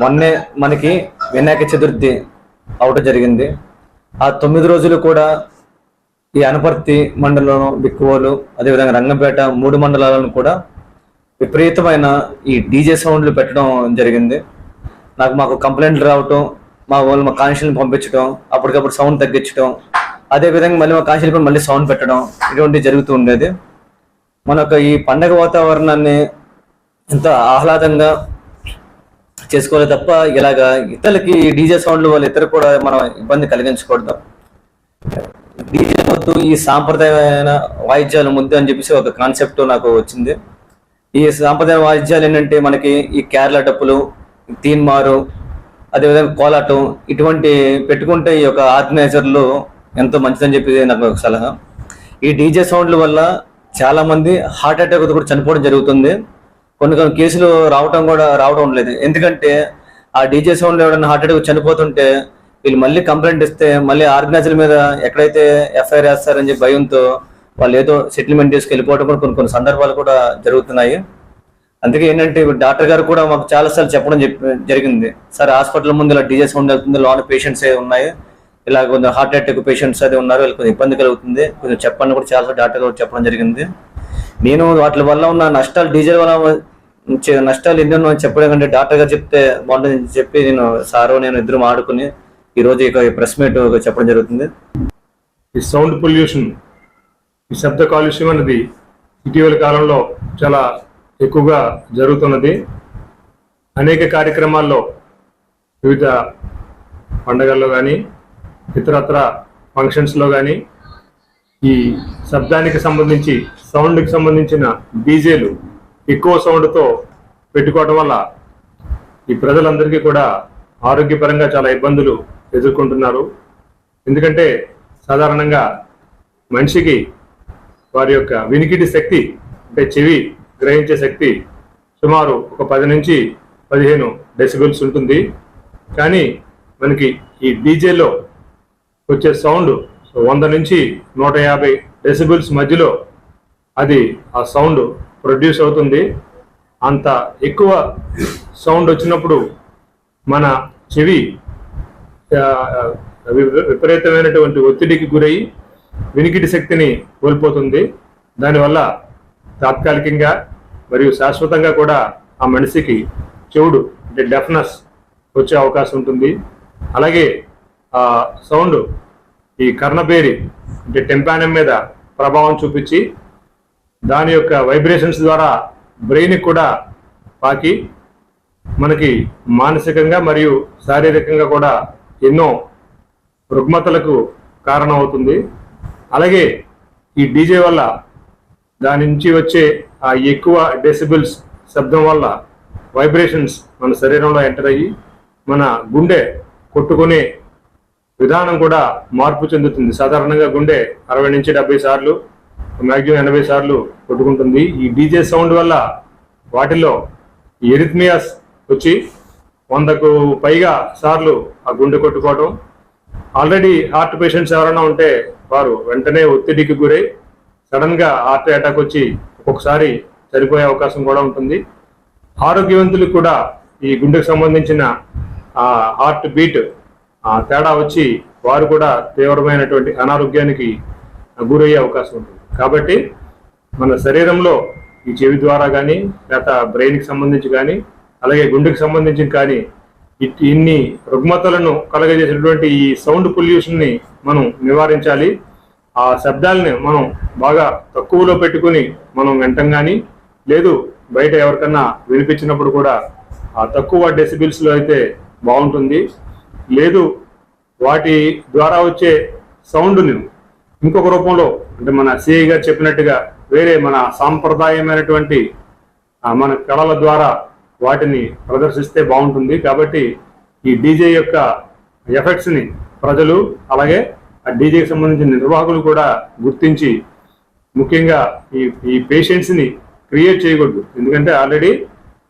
మొన్నే మనకి వినాయక చతుర్థి అవటం జరిగింది. ఆ తొమ్మిది రోజులు కూడా ఈ అనపర్తి మండలం బిక్కువోలు అదేవిధంగా రంగంపేట మూడు మండలాలను కూడా విపరీతమైన ఈ డీజే సౌండ్లు పెట్టడం జరిగింది. నాకు మాకు కంప్లైంట్లు రావటం మా వాళ్ళు మా కానిస్టేబుల్ని పంపించడం అప్పటికప్పుడు సౌండ్ తగ్గించడం అదేవిధంగా మళ్ళీ మా కానిస్టేబుల్ మళ్ళీ సౌండ్ పెట్టడం ఇటువంటి జరుగుతూ ఉండేది. మన ఈ పండగ వాతావరణాన్ని ఎంత ఆహ్లాదంగా చేసుకోవాలి తప్ప ఇలాగా ఇతరులకి డీజే సౌండ్లు వల్ల ఇతరులు కూడా మనం ఇబ్బంది కలిగించకూడదు. డీజే వద్దు ఈ సాంప్రదాయమైన వాయిద్యాలు ముద్దు అని చెప్పేసి ఒక కాన్సెప్ట్ నాకు వచ్చింది. ఈ సాంప్రదాయ వాయిద్యాలు ఏంటంటే మనకి ఈ కేరళ డప్పులు తీన్మారు అదేవిధంగా కోలాటం ఇటువంటి పెట్టుకుంటే ఈ యొక్క ఆర్గనైజర్లు ఎంతో మంచిదని చెప్పేది నాకు ఒక సలహా. ఈ డీజే సౌండ్ల వల్ల చాలామంది హార్ట్ అటాక్ కూడా చనిపోవడం జరుగుతుంది. కొన్ని కొన్ని కేసులు రావటం కూడా రావడం లేదు ఎందుకంటే ఆ డీజే సౌండ్ ఎవరైనా హార్ట్ అటాక్ చనిపోతుంటే వీళ్ళు మళ్ళీ కంప్లైంట్ ఇస్తే మళ్ళీ ఆర్గనైజర్ మీద ఎక్కడైతే ఎఫ్ఐఆర్ వేస్తారని చెప్పి భయంతో వాళ్ళు ఏదో సెటిల్మెంట్ తీసుకెళ్ళిపోవటం వెళ్ళిపోవడం కూడా కొన్ని కొన్ని సందర్భాలు కూడా జరుగుతున్నాయి. అందుకే ఏంటంటే డాక్టర్ గారు కూడా మాకు చాలాసార్లు చెప్పడం జరిగింది. సార్ హాస్పిటల్ ముందు ఇలా డీజే సౌండ్ వెళ్తుంది లోన పేషెంట్స్ ఏ ఉన్నాయి ఇలా కొంచెం హార్ట్ అటాక్ పేషెంట్స్ అది ఉన్నారు వీళ్ళకి కొంచెం ఇబ్బంది కలుగుతుంది కొంచెం చెప్పండి కూడా చాలా డాక్టర్ గారు చెప్పడం జరిగింది. నేను వాటి వల్ల ఉన్న నష్టాలు డీజిల్ వల్ల నష్టాలు ఎందుకు చెప్పడం కంటే డాక్టర్ గారు చెప్తే బాగుంటుందని చెప్పి నేను సారు నేను ఇద్దరు ఆడుకుని ఈ రోజు ఇక ప్రెస్ మీట్ చెప్పడం జరుగుతుంది. ఈ సౌండ్ పొల్యూషన్ ఈ శబ్ద కాలుష్యం అనేది ఇటీవల కాలంలో చాలా ఎక్కువగా జరుగుతున్నది. అనేక కార్యక్రమాల్లో వివిధ పండగల్లో కానీ ఇతరత్ర ఫంక్షన్స్లో కానీ ఈ శబ్దానికి సంబంధించి సౌండ్కి సంబంధించిన డీజేలు ఎక్కువ సౌండ్తో పెట్టుకోవడం వల్ల ఈ ప్రజలందరికీ కూడా ఆరోగ్యపరంగా చాలా ఇబ్బందులు ఎదుర్కొంటున్నారు. ఎందుకంటే సాధారణంగా మనిషికి వారి యొక్క వినికిడి శక్తి అంటే చెవి గ్రహించే శక్తి సుమారు ఒక పది నుంచి పదిహేను డెసిబుల్స్ ఉంటుంది. కానీ మనకి ఈ డీజేలో వచ్చే సౌండ్ వంద నుంచి నూట యాభై డెసిబుల్స్ మధ్యలో అది ఆ సౌండ్ ప్రొడ్యూస్ అవుతుంది. అంత ఎక్కువ సౌండ్ వచ్చినప్పుడు మన చెవి విపరీతమైనటువంటి ఒత్తిడికి గురై వినికిడి శక్తిని కోల్పోతుంది. దానివల్ల తాత్కాలికంగా మరియు శాశ్వతంగా కూడా ఆ మనిషికి చెవుడు అంటే డెఫ్నెస్ వచ్చే అవకాశం ఉంటుంది. అలాగే ఆ సౌండ్ ఈ కర్ణబేరి అంటే టెంపానం మీద ప్రభావం చూపించి దాని యొక్క వైబ్రేషన్స్ ద్వారా బ్రెయిన్కి కూడా పాకి మనకి మానసికంగా మరియు శారీరకంగా కూడా ఎన్నో రుగ్మతలకు కారణం అవుతుంది అలాగే ఈ డీజే వల్ల దాని నుంచి వచ్చే ఆ ఎక్కువ డెసిబుల్స్ శబ్దం వల్ల వైబ్రేషన్స్ మన శరీరంలో ఎంటర్ అయ్యి మన గుండె కొట్టుకునే విధానం కూడా మార్పు చెందుతుంది. సాధారణంగా గుండె అరవై నుంచి డెబ్బై సార్లు మ్యాక్సిమం ఎనభై సార్లు కొట్టుకుంటుంది. ఈ డీజే సౌండ్ వల్ల వాటిలో ఎరిథ్మియాస్ వచ్చి వందకు పైగా సార్లు ఆ గుండె కొట్టుకోవడం ఆల్రెడీ హార్ట్ పేషెంట్స్ ఎవరైనా ఉంటే వారు వెంటనే ఒత్తిడికి గురై సడన్గా హార్ట్ అటాక్ వచ్చి ఒక్కొక్కసారి చనిపోయే అవకాశం కూడా ఉంటుంది. ఆరోగ్యవంతులకు కూడా ఈ గుండెకు సంబంధించిన ఆ హార్ట్ బీట్ తేడా వచ్చి వారు కూడా తీవ్రమైనటువంటి అనారోగ్యానికి గురయ్యే అవకాశం ఉంటుంది. కాబట్టి మన శరీరంలో ఈ చెవి ద్వారా కానీ లేక బ్రెయిన్కి సంబంధించి కానీ అలాగే గుండెకి సంబంధించి కానీ ఇన్ని రుగ్మతలను కలగజేసినటువంటి ఈ సౌండ్ పొల్యూషన్ని మనం నివారించాలి. ఆ శబ్దాలని మనం బాగా తక్కువలో పెట్టుకుని మనం వింటాం కానీ లేదు బయట ఎవరికన్నా వినిపించినప్పుడు కూడా ఆ తక్కువ డెసిబిల్స్లో అయితే బాగుంటుంది. లేదు వాటి ద్వారా వచ్చే సౌండ్ని ఇంకొక రూపంలో అంటే మన సిఐ గారు చెప్పినట్టుగా వేరే మన సాంప్రదాయమైనటువంటి మన కళల ద్వారా వాటిని ప్రదర్శిస్తే బాగుంటుంది. కాబట్టి ఈ డీజే యొక్క ఎఫెక్ట్స్ని ప్రజలు అలాగే ఆ డీజేకి సంబంధించిన నిర్వాహకులు కూడా గుర్తించి ముఖ్యంగా ఈ ఈ పేషెంట్స్ని క్రియేట్ చేయకూడదు. ఎందుకంటే ఆల్రెడీ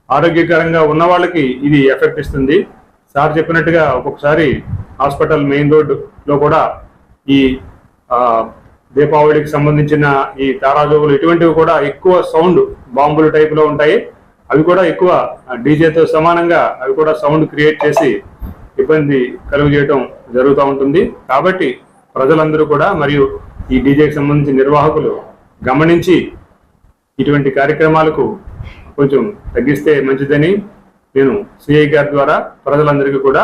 ఆరోగ్యకరంగా ఉన్న వాళ్ళకి ఇది ఎఫెక్ట్ ఇస్తుంది. సార్ చెప్పినట్టుగా ఒక్కొక్కసారి హాస్పిటల్ మెయిన్ రోడ్లో కూడా ఈ దీపావళికి సంబంధించిన ఈ తారాజోగులు ఇటువంటివి కూడా ఎక్కువ సౌండ్ బాంబులు టైపులో ఉంటాయి. అవి కూడా ఎక్కువ డీజేతో సమానంగా అవి కూడా సౌండ్ క్రియేట్ చేసి ఇబ్బంది కలుగు జరుగుతూ ఉంటుంది. కాబట్టి ప్రజలందరూ కూడా మరియు ఈ డీజేకి సంబంధించిన నిర్వాహకులు గమనించి ఇటువంటి కార్యక్రమాలకు కొంచెం తగ్గిస్తే మంచిదని నేను సిఐ గారి ద్వారా ప్రజలందరికీ కూడా